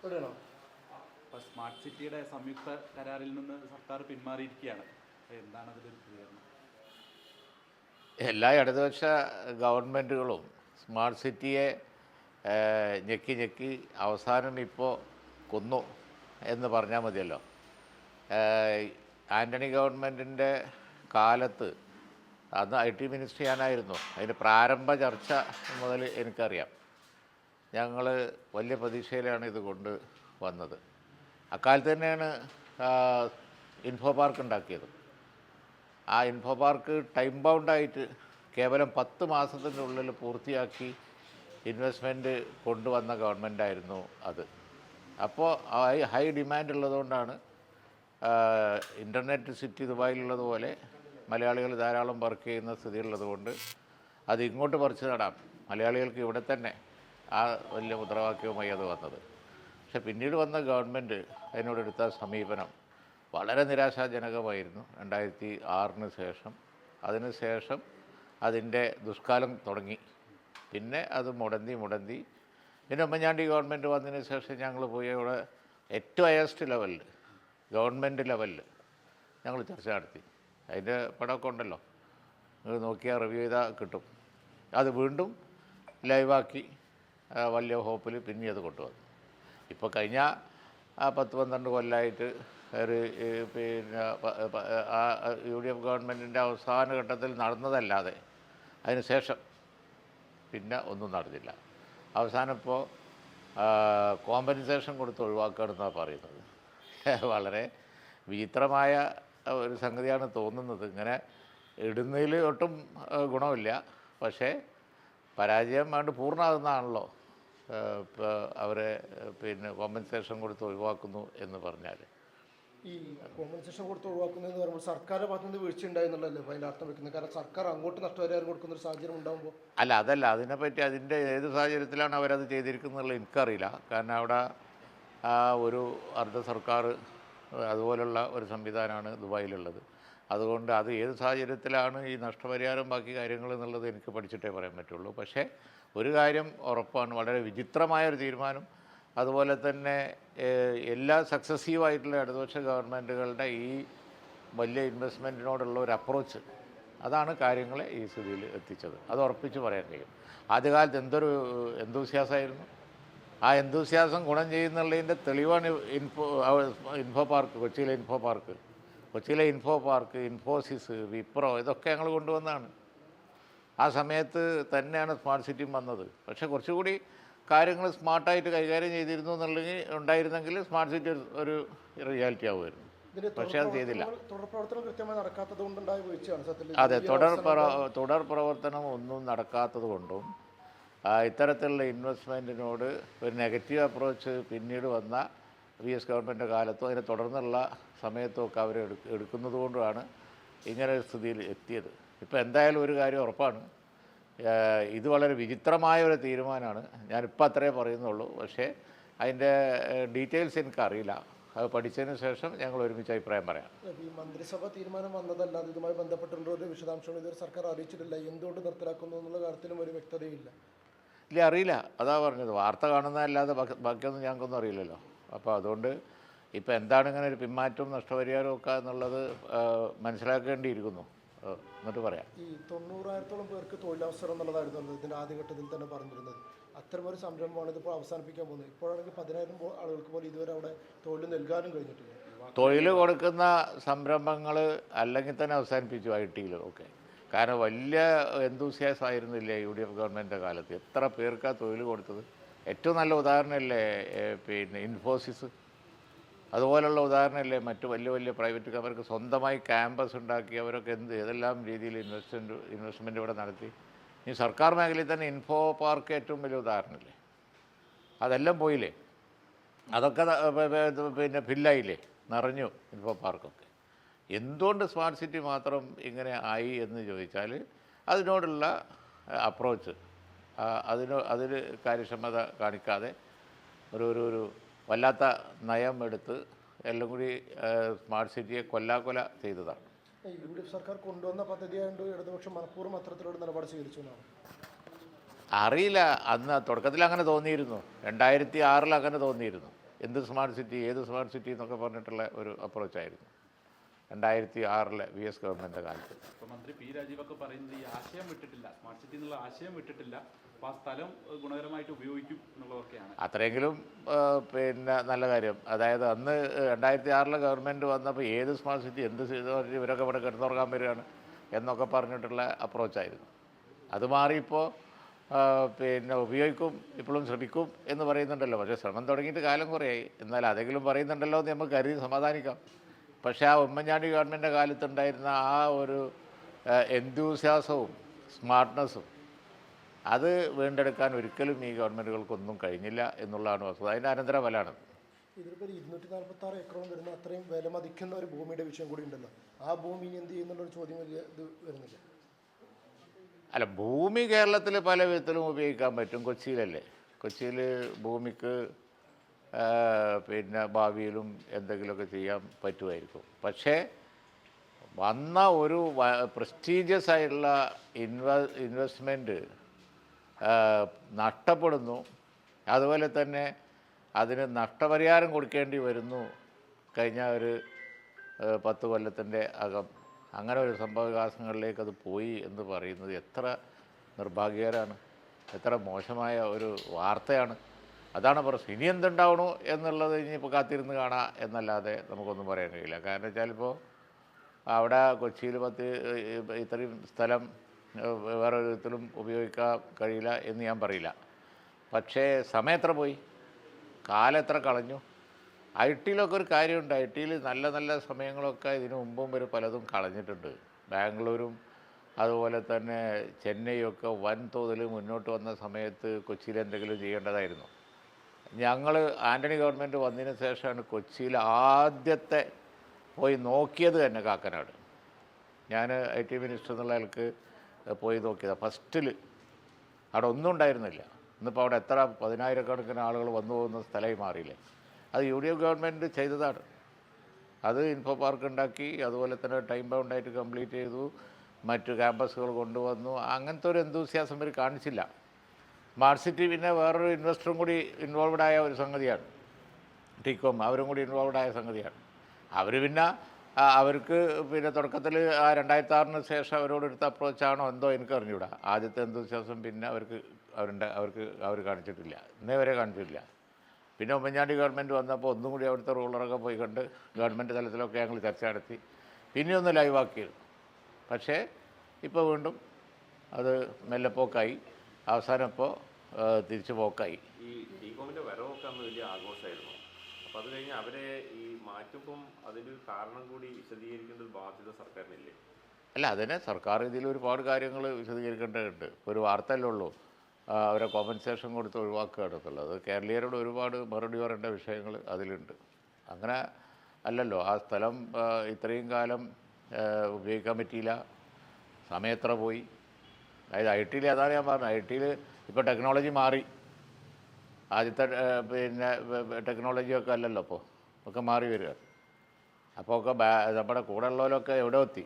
എവിടെയാണോ അപ്പോൾ സ്മാർട്ട് സിറ്റിയുടെ സംയുക്ത കരാറിൽ നിന്ന് സർക്കാർ പിന്മാറിയിരിക്കുകയാണ്. എന്താണ് അതിൽ പ്രതികരണം എല്ലാ ഇടതുപക്ഷ ഗവൺമെന്റുകളും സ്മാർട്ട് സിറ്റിയെ ഞെക്കി ഞെക്കി അവസാനം ഇപ്പോൾ കൊന്നു എന്ന് പറഞ്ഞാൽ മതിയല്ലോ. ആന്റണി ഗവൺമെന്റിന്റെ കാലത്ത് അന്ന് ഐ ടി മിനിസ്റ്റർ ഞാനായിരുന്നു അതിന്റെ പ്രാരംഭ ചർച്ച മുതൽ എനിക്കറിയാം. ഞങ്ങൾ വലിയ പ്രതീക്ഷയിലാണ് ഇത് കൊണ്ട് വന്നത്. അക്കാലത്ത് തന്നെയാണ് ഇൻഫോ പാർക്ക് ഉണ്ടാക്കിയത്. ആ ഇൻഫോ പാർക്ക് ടൈം ബൗണ്ടായിട്ട് കേവലം പത്ത് മാസത്തിന്റെ ഉള്ളിൽ പൂർത്തിയാക്കി ഇൻവെസ്റ്റ്മെന്റ് കൊണ്ടുവന്ന ഗവൺമെന്റായിരുന്നു അത്. അപ്പോൾ ഹൈ ഡിമാൻഡ് ഉള്ളതുകൊണ്ടാണ് ഇന്റർനെറ്റ് സിറ്റി ദുബായിലുള്ളതുപോലെ മലയാളികൾ ധാരാളം വർക്ക് ചെയ്യുന്ന സ്ഥിതിയുള്ളതുകൊണ്ട് അത് ഇങ്ങോട്ട് പറിച്ചു നടാം. മലയാളികൾക്ക് ഇവിടെ തന്നെ ആ വലിയ മുദ്രാവാക്യവുമായി അത് വന്നത്. പക്ഷെ പിന്നീട് വന്ന ഗവൺമെന്റ് അതിനോടെടുത്ത സമീപനം വളരെ നിരാശാജനകമായിരുന്നു രണ്ടായിരത്തി ആറിന് ശേഷം. അതിന് ശേഷം അതിന്റെ ദുഷ്കാലം തുടങ്ങി. പിന്നെ അത് മുടന്തി മുടന്തി. പിന്നെ ഉമ്മൻചാണ്ടി ഗവൺമെന്റ് വന്നതിന് ശേഷം ഞങ്ങൾ പോയി അവിടെ ഏറ്റവും ഹയസ്റ്റ് ലെവലിൽ ഗവൺമെന്റ് ലെവലിൽ ഞങ്ങൾ ചർച്ച നടത്തി. അതിന്റെ പടമൊക്കെ ഉണ്ടല്ലോ. നിങ്ങൾ നോക്കിയാൽ റിവ്യൂ ചെയ്താൽ കിട്ടും. അത് വീണ്ടും ലൈവാക്കി വലിയ ഹോപ്പിൽ പിന്നെ അത് കൊണ്ടുവന്നു. ഇപ്പോൾ കഴിഞ്ഞ പത്ത് പന്ത്രണ്ട് കൊല്ലമായിട്ട് ഒരു പിന്നെ യു ഡി എഫ് ഗവൺമെന്റിന്റെ അവസാന ഘട്ടത്തിൽ നടന്നതല്ലാതെ അതിനുശേഷം പിന്നെ ഒന്നും നടന്നില്ല. അവസാനം ഇപ്പോൾ കോമ്പൻസേഷൻ കൊടുത്ത് ഒഴിവാക്കുകയാണെന്നാണ് പറയുന്നത്. വളരെ വിചിത്രമായ ഒരു സംഗതിയാണ് തോന്നുന്നത്. ഇങ്ങനെ ഇടുന്നതിൽ ഒട്ടും ഗുണമില്ല. പക്ഷേ പരാജയം വേണ്ട പൂർണമാകുന്നതാണല്ലോ. അവരെ പിന്നെ കോമ്പൻസേഷൻ കൊടുത്ത് ഒഴിവാക്കുന്നു എന്ന് പറഞ്ഞാൽ ഈ കോമ്പൻസേഷൻ കൊടുത്ത് ഒഴിവാക്കുന്നതെന്ന് പറയുമ്പോൾ സർക്കാർ ഭാഗത്തുനിന്ന് വീഴ്ച ഉണ്ടായെന്നുള്ളതല്ലേ അതിന്റെ അർത്ഥം വെക്കുന്നത്? കാരണം സർക്കാർ അങ്ങോട്ട് നഷ്ടപരിഹാരം കൊടുക്കുന്ന ഒരു സാഹചര്യം ഉണ്ടാകുമ്പോൾ അല്ല അതല്ല. അതിനെപ്പറ്റി അതിന്റെ ഏത് സാഹചര്യത്തിലാണ് അവരത് ചെയ്തിരിക്കുന്നത് എനിക്കറിയില്ല. കാരണം അവിടെ ആ ഒരു അർദ്ധ സർക്കാർ അതുപോലുള്ള ഒരു സംവിധാനമാണ് ദുബായിലുള്ളത്. അതുകൊണ്ട് അത് ഏത് സാഹചര്യത്തിലാണ് ഈ നഷ്ടപരിഹാരം ബാക്കി കാര്യങ്ങൾ എന്നുള്ളത് എനിക്ക് പഠിച്ചിട്ടേ പറയാൻ പറ്റുള്ളൂ. പക്ഷേ ഒരു കാര്യം ഉറപ്പാണ് വളരെ വിചിത്രമായ ഒരു തീരുമാനം. അതുപോലെ തന്നെ എല്ലാ സക്സസീവ് ആയിട്ടുള്ള ഇടതുപക്ഷ ഗവൺമെന്റുകളുടെ ഈ വലിയ ഇൻവെസ്റ്റ്മെന്റിനോടുള്ള ഒരു അപ്രോച്ച് അതാണ് കാര്യങ്ങളെ ഈ സ്ഥിതിയിൽ എത്തിച്ചത്. അത് ഉറപ്പിച്ച് പറയാൻ കഴിയും. ആദ്യകാലത്ത് എന്തൊരു എന്തൂസ്യാസമായിരുന്നു ആ എന്തൂസ്യാസം ഗുണം ചെയ്യുന്നുള്ളതിന്റെ തെളിവാണ് ഇൻഫോ ഇൻഫോ പാർക്ക് കൊച്ചിയിലെ ഇൻഫോ പാർക്ക്. കൊച്ചിയിലെ ഇൻഫോ പാർക്ക് ഇൻഫോസിസ് വിപ്രോ ഇതൊക്കെ ഞങ്ങൾ കൊണ്ടുവന്നതാണ്. ആ സമയത്ത് തന്നെയാണ് സ്മാർട്ട് സിറ്റിയും വന്നത്. പക്ഷേ കുറച്ചുകൂടി കാര്യങ്ങൾ സ്മാർട്ടായിട്ട് കൈകാര്യം ചെയ്തിരുന്നു എന്നുള്ളെങ്കിൽ ഉണ്ടായിരുന്നെങ്കിൽ സ്മാർട്ട് സിറ്റി ഒരു- റിയാലിറ്റി ആവുമായിരുന്നു. പക്ഷേ അത് ചെയ്തില്ല. അതെ തുടർ തുടർ പ്രവർത്തനം ഒന്നും നടക്കാത്തത് കൊണ്ടും ഇത്തരത്തിലുള്ള ഇൻവെസ്റ്റ്മെന്റിനോട് ഒരു നെഗറ്റീവ് അപ്രോച്ച് പിന്നീട് വന്ന വി എസ് ഗവൺമെന്റ് കാലത്തും അതിനെ തുടർന്നുള്ള സമയത്തും ഒക്കെ അവർ എടുക്കുന്നതുകൊണ്ടാണ് എടുക്കുന്നത് കൊണ്ടുമാണ് ഇങ്ങനെ ഒരു സ്ഥിതിയിൽ എത്തിയത്. ഇപ്പോൾ എന്തായാലും ഒരു കാര്യം ഉറപ്പാണ്. ഇത് വളരെ വിചിത്രമായ ഒരു തീരുമാനമാണ്. ഞാനിപ്പോൾ അത്രേ പറയുന്നുള്ളൂ. പക്ഷേ അതിന്റെ ഡീറ്റെയിൽസ് എനിക്കറിയില്ല. അത് പഠിച്ചതിന് ശേഷം ഞങ്ങൾ ഒരുമിച്ച് അഭിപ്രായം പറയാം. ഈ മന്ത്രിസഭ തീരുമാനം വന്നതല്ലാതെ ഇതുമായി ബന്ധപ്പെട്ടുള്ള ഒരു വിശദാംശങ്ങൾ ഇതുവരെ സർക്കാർ അറിയിച്ചിട്ടില്ല. എന്തുകൊണ്ട് നിർത്തലാക്കുന്നു എന്നുള്ള കാര്യത്തിലും ഒരു വ്യക്തതയില്ല. ഇല്ല അറിയില്ല. അതാ പറഞ്ഞത്. വാർത്ത കാണുന്നതല്ലാതെ ബാക്കി- ബാക്കിയൊന്നും ഞങ്ങൾക്കൊന്നും അറിയില്ലല്ലോ. അപ്പോൾ അതുകൊണ്ട് ഇപ്പോൾ എന്താണ് ഇങ്ങനെ ഒരു പിന്മാറ്റവും നഷ്ടപരിഹാരവും ഒക്കെ എന്നുള്ളത് മനസ്സിലാക്കേണ്ടിയിരിക്കുന്നു. എന്നിട്ട് പറയാം. ഈ തൊണ്ണൂറായിരത്തോളം പേർക്ക് തൊഴിലവസരം എന്നുള്ളതായിരുന്നു ഇതിന്റെ ആദ്യഘട്ടത്തിൽ തന്നെ പറഞ്ഞിരുന്നത്. അത്തരമൊരു സംരംഭമാണ് ഇതിപ്പോൾ അവസാനിപ്പിക്കാൻ പോകുന്നത്. ഇപ്പോഴാണെങ്കിൽ പതിനായിരം ആളുകൾക്ക് പോലും ഇതുവരെ അവിടെ തൊഴിൽ നൽകാനും കഴിഞ്ഞിട്ടില്ല. തൊഴിൽ കൊടുക്കുന്ന സംരംഭങ്ങൾ അല്ലെങ്കിൽ തന്നെ അവസാനിപ്പിച്ചു ഐ ടിയിൽ ഒക്കെ കാരണം വലിയ എന്തൂസിയാസ് ആയിരുന്നില്ല യു ഡി എഫ് ഗവൺമെന്റിന്റെ കാലത്ത്? എത്ര പേർക്കാണ് തൊഴിൽ കൊടുത്തത്? ഏറ്റവും നല്ല ഉദാഹരണമല്ലേ പിന്നെ ഇൻഫോസിസ്? അതുപോലുള്ള ഉദാഹരണമല്ലേ മറ്റ് വലിയ വലിയ പ്രൈവറ്റ് അവർക്ക് സ്വന്തമായി ക്യാമ്പസ് ഉണ്ടാക്കി അവരൊക്കെ എന്ത് ഏതെല്ലാം രീതിയിൽ ഇൻവെസ്റ്റ്മെന്റ് ഇൻവെസ്റ്റ്മെന്റ് ഇവിടെ നടത്തി? ഈ സർക്കാർ മേഖലയിൽ തന്നെ ഇൻഫോ പാർക്ക് ഏറ്റവും വലിയ ഉദാഹരണമല്ലേ? അതെല്ലാം പോയില്ലേ? അതൊക്കെ പിന്നെ ഫില്ലായില്ലേ? നിറഞ്ഞു ഇൻഫോ പാർക്കൊക്കെ എന്തുകൊണ്ട് സ്മാർട്ട് സിറ്റി മാത്രം ഇങ്ങനെ ആയി എന്ന് ചോദിച്ചാൽ അതിനോടുള്ള അപ്രോച്ച് അതിന് അതിൽ കാര്യക്ഷമത കാണിക്കാതെ ഒരു ഒരു ഒരു വല്ലാത്ത നയം എടുത്ത് എല്ലാം കൂടി സ്മാർട്ട് സിറ്റിയെ കൊല്ലാക്കൊല ചെയ്തതാണ്. യു ഡി എഫ് സർക്കാർ കൊണ്ടുവന്ന പദ്ധതിയായതുകൊണ്ട് ഇടതുപക്ഷം മനഃപൂർവം അത്തരത്തിലുള്ള നിലപാട് സ്വീകരിച്ചു എന്നാണ്. അറിയില്ല. അന്ന് തുടക്കത്തിൽ അങ്ങനെ തോന്നിയിരുന്നു. രണ്ടായിരത്തി ആറിൽ അങ്ങനെ തോന്നിയിരുന്നു. എന്ത് സ്മാർട്ട് സിറ്റി ഏത് സ്മാർട്ട് സിറ്റി എന്നൊക്കെ പറഞ്ഞിട്ടുള്ള ഒരു അപ്രോച്ചായിരുന്നു. രണ്ടായിരത്തി ആറിലെ വി എസ് ഗവൺമെന്റിന്റെ കാലത്ത്. മന്ത്രി പി രാജീവൊക്കെ പറയുന്നത് ഈ ആശയം വിട്ടിട്ടില്ല സ്മാർട്ട് സിറ്റി എന്നുള്ള ആശയം വിട്ടിട്ടില്ല. അപ്പൊ ആ സ്ഥലം ഗുണകരമായിട്ട് ഉപയോഗിക്കും എന്നുള്ളതൊക്കെയാണ്. അത്രയെങ്കിലും പിന്നെ നല്ല കാര്യം. അതായത് അന്ന് രണ്ടായിരത്തി ആറിലെ ഗവൺമെന്റ് വന്നപ്പോൾ ഏത് സ്മാർട്ട് സിറ്റി എന്ത് ഇവരൊക്കെ ഇവിടെ കിടന്നുറങ്ങാൻ വരികയാണ് എന്നൊക്കെ പറഞ്ഞിട്ടുള്ള അപ്രോച്ചായിരുന്നു. അത് മാറിയിപ്പോൾ പിന്നെ ഉപയോഗിക്കും ഇപ്പോഴും ശ്രമിക്കും എന്ന് പറയുന്നുണ്ടല്ലോ. പക്ഷേ ശ്രമം തുടങ്ങിയിട്ട് കാലം കുറേയായി. എന്നാൽ അതെങ്കിലും പറയുന്നുണ്ടല്ലോ എന്ന് നമുക്ക് കരുതി സമാധാനിക്കാം. പക്ഷേ ആ ഉമ്മൻചാണ്ടി ഗവൺമെന്റിന്റെ കാലത്തുണ്ടായിരുന്ന ആ ഒരു എന്തൂസ്യാസവും സ്മാർട്ട്നെസ്സും അത് വീണ്ടെടുക്കാൻ ഒരിക്കലും ഈ ഗവൺമെന്റുകൾക്കൊന്നും കഴിഞ്ഞില്ല എന്നുള്ളതാണ് വസ്തുത. അതിന്റെ അനന്തരഫലമാണ്. ഇതിലിപ്പോൾ ഇരുന്നൂറ്റി നാൽപ്പത്തി ആറ് ഏക്കറോളം വരുന്ന അത്രയും വില മതിക്കുന്ന ഒരു ഭൂമിയുടെ വിഷയം കൂടി ഉണ്ടല്ലോ. ആ ഭൂമി എന്ത് ചെയ്യുന്നുള്ളൊരു ചോദ്യം വലിയ ഇത് വരുന്നില്ല. അല്ല ഭൂമി കേരളത്തിൽ പല വിധത്തിലും ഉപയോഗിക്കാൻ പറ്റും. കൊച്ചിയിലല്ലേ? കൊച്ചിയിൽ ഭൂമിക്ക് പിന്നെ ഭാവിയിലും എന്തെങ്കിലുമൊക്കെ ചെയ്യാൻ പറ്റുമായിരിക്കും. പക്ഷേ വന്ന ഒരു പ്രസ്റ്റീജിയസ് ആയിട്ടുള്ള ഇൻവ ഇൻവെസ്റ്റ്മെന്റ് നഷ്ടപ്പെടുന്നു. അതുപോലെ തന്നെ അതിന് നഷ്ടപരിഹാരം കൊടുക്കേണ്ടി വരുന്നു. കഴിഞ്ഞ ഒരു പത്ത് കൊല്ലത്തിന്റെ അകം. അങ്ങനെ ഒരു സംഭവവികാസങ്ങളിലേക്ക് അത് പോയി എന്ന് പറയുന്നത് എത്ര നിർഭാഗ്യകരമാണ്. എത്ര മോശമായ ഒരു വാർത്തയാണ്. അതാണ് പ്രശ്നം ഇനി എന്തുണ്ടാവണു എന്നുള്ളത് ഇനിയിപ്പോൾ കാത്തിരുന്ന് കാണാം എന്നല്ലാതെ നമുക്കൊന്നും പറയാൻ കഴിയില്ല. കാരണം വെച്ചാൽ ഇപ്പോൾ അവിടെ കൊച്ചിയിൽ പത്ത് ഇത്രയും സ്ഥലം വേറെ വിധത്തിലും ഉപയോഗിക്കാൻ കഴിയില്ല എന്ന് ഞാൻ പറയില്ല. പക്ഷേ സമയം എത്ര പോയി? കാലം എത്ര കളഞ്ഞു? ഐ ടിയിലൊക്കെ ഒരു കാര്യമുണ്ട്. ഐ ടിയിൽ നല്ല നല്ല സമയങ്ങളൊക്കെ ഇതിനു മുമ്പും ഒരു പലതും കളഞ്ഞിട്ടുണ്ട്. ബാംഗ്ലൂരും അതുപോലെ തന്നെ ചെന്നൈയൊക്കെ വൻതോതിൽ മുന്നോട്ട് വന്ന സമയത്ത് കൊച്ചിയിൽ എന്തെങ്കിലും ചെയ്യേണ്ടതായിരുന്നു. ഞങ്ങൾ ആന്റണി ഗവൺമെന്റ് വന്നതിന് ശേഷമാണ് കൊച്ചിയിൽ ആദ്യത്തെ പോയി നോക്കിയത് തന്നെ കാക്കനാട്. ഞാൻ ഐ ടി മിനിസ്റ്റർ എന്നുള്ള ആൾക്ക് പോയി നോക്കിയതാണ് ഫസ്റ്റിൽ അവിടെ ഒന്നും ഉണ്ടായിരുന്നില്ല. ഇന്നിപ്പോൾ അവിടെ എത്ര പതിനായിരക്കണക്കിന് ആളുകൾ വന്നു പോകുന്ന സ്ഥലമായി മാറിയില്ലേ. അത് യു ഡി എഫ് ഗവൺമെന്റ് ചെയ്തതാണ്. അത് ഇൻഫോ പാർക്ക് ഉണ്ടാക്കി അതുപോലെ തന്നെ ടൈം ബൗണ്ടായിട്ട് കംപ്ലീറ്റ് ചെയ്തു. മറ്റു ക്യാമ്പസുകൾ കൊണ്ടുവന്നു. അങ്ങനത്തെ ഒരു എന്തൂസിയാസം ഇവർ കാണിച്ചില്ല. സ്മാർട്ട് സിറ്റി പിന്നെ വേറൊരു ഇൻവെസ്റ്ററും കൂടി ഇൻവോൾവഡ് ആയ ഒരു സംഗതിയാണ്. ടികോം അവരും കൂടി ഇൻവോൾവഡ് ആയ സംഗതിയാണ്. അവർ പിന്നെ അവർക്ക് പിന്നെ തുടക്കത്തിൽ ആ രണ്ടായിരത്തി ആറിന് ശേഷം അവരോട് എടുത്ത അപ്രോച്ചാണോ എന്തോ എനിക്ക് അറിഞ്ഞൂടാ. ആദ്യത്തെ എന്തൂസിയാസം പിന്നെ അവർക്ക് അവരുണ്ട് അവർക്ക് അവർ കാണിച്ചിട്ടില്ല. ഇന്നേ വരെ കാണിച്ചിട്ടില്ല. പിന്നെ ഉമ്മൻചാണ്ടി ഗവൺമെന്റ് വന്നപ്പോൾ ഒന്നും കൂടി അവിടുത്തെ റൂളറൊക്കെ പോയി കണ്ട് ഗവൺമെന്റ് തലത്തിലൊക്കെ ഞങ്ങൾ ചർച്ച നടത്തി. പിന്നെ ഒന്ന് ലൈവാക്കിയിരുന്നു പക്ഷേ ഇപ്പോൾ വീണ്ടും അത് മെല്ലെപ്പോക്കായി അവസാനം ഇപ്പോൾ തിരിച്ചു പോക്കായി ഈ ഡികോമിന്റെ വരവൊക്കെ അന്ന് വലിയ ആഘോഷമായിരുന്നു അപ്പൊ അത് കഴിഞ്ഞ് അവരെ ഈ ഒരു കാരണം കൂടി വിശദീകരിക്കേണ്ട ഒരു ബാധ്യത സർക്കാരിനില്ലേ? അല്ല അതിനെ സർക്കാർ ഇതിൽ ഒരുപാട് കാര്യങ്ങൾ വിശദീകരിക്കേണ്ടതുണ്ട്. ഇപ്പോൾ ഒരു വാർത്തയല്ലേ ഉള്ളൂ. അവരെ കോമ്പൻസേഷൻ കൊടുത്ത് ഒഴിവാക്കുകയാണ് എന്നുള്ളത്. കേരളീയരോട് ഒരുപാട് മറുപടി പറയേണ്ട വിഷയങ്ങൾ അതിലുണ്ട്. അങ്ങനെ അല്ലല്ലോ ആ സ്ഥലം ഇത്രയും കാലം ഉപയോഗിക്കാൻ പറ്റിയില്ല. സമയം എത്ര പോയി? അതായത് ഐ ടിയിൽ അതാണ് ഞാൻ പറഞ്ഞത്. ഐ ടിയിൽ ഇപ്പോൾ ടെക്നോളജി മാറി. ആദ്യത്തെ പിന്നെ ടെക്നോളജിയൊക്കെ അല്ലല്ലോ അപ്പോൾ ഒക്കെ മാറി വരിക. അപ്പോൾ ഒക്കെ നമ്മുടെ കൂടെ ഉള്ളവരൊക്കെ എവിടെ എത്തി?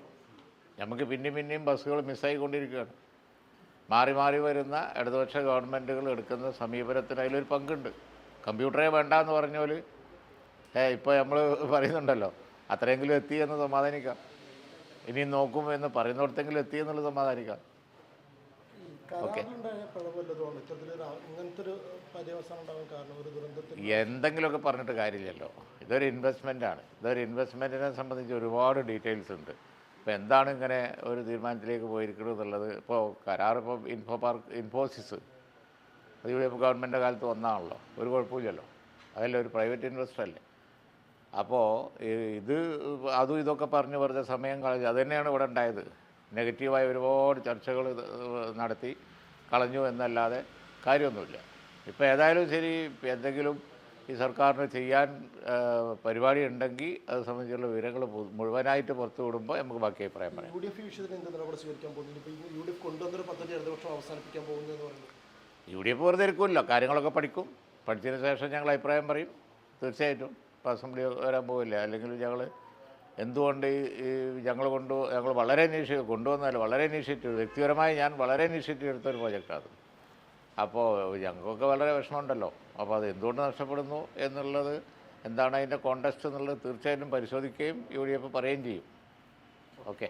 നമുക്ക് പിന്നെയും പിന്നെയും ബസ്സുകൾ മിസ്സായിക്കൊണ്ടിരിക്കുകയാണ് മാറി മാറി വരുന്ന ഇടതുപക്ഷ ഗവൺമെന്റുകൾ എടുക്കുന്ന സമീപനത്തിന് അതിലൊരു പങ്കുണ്ട്. കമ്പ്യൂട്ടറേ വേണ്ട എന്ന് പറഞ്ഞാൽ ഏ ഇപ്പോൾ നമ്മൾ പറയുന്നുണ്ടല്ലോ അത്രയെങ്കിലും എത്തി എന്ന് സമാധാനിക്കാം. ഇനി നോക്കും എന്ന് പറയുന്നിടത്തെങ്കിലും എത്തി എന്നുള്ളത് സമാധാനിക്കാം. എന്തെങ്കിലുമൊക്കെ പറഞ്ഞിട്ട് കാര്യമില്ലല്ലോ. ഇതൊരു ഇൻവെസ്റ്റ്മെന്റാണ് ഇതൊരു ഇൻവെസ്റ്റ്മെന്റിനെ സംബന്ധിച്ച് ഒരുപാട് ഡീറ്റെയിൽസ് ഉണ്ട്. ഇപ്പോൾ എന്താണ് ഇങ്ങനെ ഒരു തീരുമാനത്തിലേക്ക് പോയിരിക്കുന്നത് എന്നുള്ളത് ഇപ്പോൾ കരാർ ഇപ്പോൾ ഇൻഫോ പാർക്ക് ഇൻഫോസിസ് അത് ഇവിടെ ഇപ്പോൾ ഗവൺമെന്റിന്റെ കാലത്ത് വന്നാണല്ലോ ഒരു കുഴപ്പമില്ലല്ലോ അതല്ല ഒരു പ്രൈവറ്റ് ഇൻവെസ്റ്റർ അല്ലേ. അപ്പോൾ ഇത് അതും ഇതൊക്കെ പറഞ്ഞ് പറഞ്ഞ സമയം കളഞ്ഞ് അത് തന്നെയാണ് ഇവിടെ ഉണ്ടായത്. നെഗറ്റീവായ ഒരുപാട് ചർച്ചകൾ നടത്തി കളഞ്ഞു എന്നല്ലാതെ കാര്യമൊന്നുമില്ല. ഇപ്പോൾ ഏതായാലും ശരി എന്തെങ്കിലും ഈ സർക്കാരിന് ചെയ്യാൻ പരിപാടി ഉണ്ടെങ്കിൽ അത് സംബന്ധിച്ചുള്ള വിവരങ്ങൾ മുഴുവനായിട്ട് പുറത്തു വിടുമ്പോൾ നമുക്ക് ബാക്കി അഭിപ്രായം പറയാം. യു ഡി എഫ് വിഷയത്തിൽ എന്ത് നിലപാട് സ്വീകരിക്കാൻ പോകുന്നത് ഇപ്പോൾ യു ഡി എഫ് കൊണ്ടുവന്നൊരു പദ്ധതി ഇടതുപക്ഷം അവസാനിപ്പിക്കാൻ പോകുന്നതെന്ന് പറയുന്നത്? യു ഡി എഫ് വെറുതെ ഇരിക്കുമല്ലോ. കാര്യങ്ങളൊക്കെ പഠിക്കും. പഠിച്ചതിന് ശേഷം ഞങ്ങൾ അഭിപ്രായം പറയും. തീർച്ചയായിട്ടും ഇപ്പോൾ അസംബ്ലി വരാൻ പോവില്ല. അല്ലെങ്കിൽ ഞങ്ങൾ എന്തുകൊണ്ട് ഈ ഞങ്ങൾ കൊണ്ട് ഞങ്ങൾ വളരെ ഇനീഷ്യേറ്റീവ് കൊണ്ടുവന്നാൽ വളരെ ഇനീഷ്യേറ്റീവ് വ്യക്തിപരമായി ഞാൻ വളരെ ഇനീഷ്യേറ്റീവ് എടുത്ത ഒരു പ്രോജക്റ്റാണ് അപ്പോൾ ഞങ്ങൾക്കൊക്കെ വളരെ വിഷമമുണ്ടല്ലോ. അപ്പോൾ അത് എന്തുകൊണ്ട് നഷ്ടപ്പെടുന്നു എന്നുള്ളത് എന്താണ് അതിന്റെ കോണ്ടസ്റ്റ് എന്നുള്ളത് തീർച്ചയായിട്ടും പരിശോധിക്കുകയും യു ഡി എഫ് പറയുകയും ചെയ്യും. ഓക്കെ.